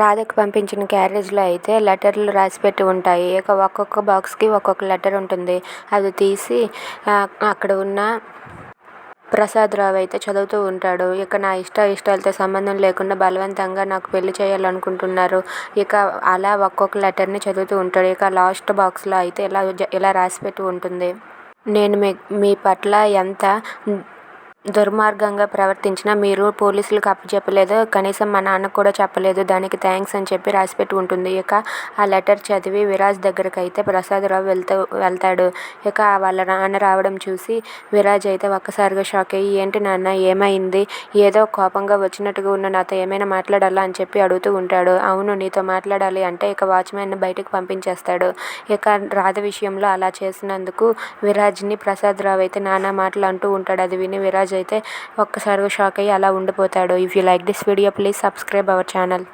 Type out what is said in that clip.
రాధకు పంపించిన క్యారేజ్లో అయితే లెటర్లు రాసిపెట్టి ఉంటాయి. ఇక ఒక్కొక్క బాక్స్కి ఒక్కొక్క లెటర్ ఉంటుంది. అది తీసి అక్కడ ఉన్న ప్రసాద్ రావు అయితే చదువుతూ ఉంటాడు. ఇక నా ఇష్ట ఇష్టాలతో సంబంధం లేకుండా బలవంతంగా నాకు పెళ్ళి చేయాలనుకుంటున్నారు. ఇక అలా ఒక్కొక్క లెటర్ని చదువుతూ ఉంటాడు. ఇక లాస్ట్ బాక్స్లో అయితే ఇలా ఇలా రాసిపెట్టి ఉంటుంది. నేను మీ మీ పట్ల ఎంత దుర్మార్గంగా ప్రవర్తించినా మీరు పోలీసులకు అప్పచెప్పలేదు కనీసం మా నాన్నకు కూడా చెప్పలేదు దానికి థ్యాంక్స్ అని చెప్పి రాసిపెట్టి ఉంటుంది. ఇక ఆ లెటర్ చదివి విరాజ్ దగ్గరికి అయితే ప్రసాదరావు వెళ్తూ వెళ్తాడు. ఇక వాళ్ళ నాన్న రావడం చూసి విరాజ్ అయితే ఒక్కసారిగా షాక్ అయ్యి ఏంటి నాన్న ఏమైంది? ఏదో కోపంగా వచ్చినట్టుగా ఉన్న నాతో ఏమైనా మాట్లాడాలా? అని చెప్పి అడుగుతూ ఉంటాడు. అవును నీతో మాట్లాడాలి అంటే ఇక వాచ్మెన్ బయటకు పంపించేస్తాడు. ఇక రాధ విషయంలో అలా చేసినందుకు విరాజ్ని ప్రసాదరావు అయితే నానా మాటలు అంటూ ఉంటాడు. అది విని విరాజ్ అయితే ఒక్కసారిగా షాక్ అయ్యి అలా ఉండిపోతాడు. If you like this video please subscribe our channel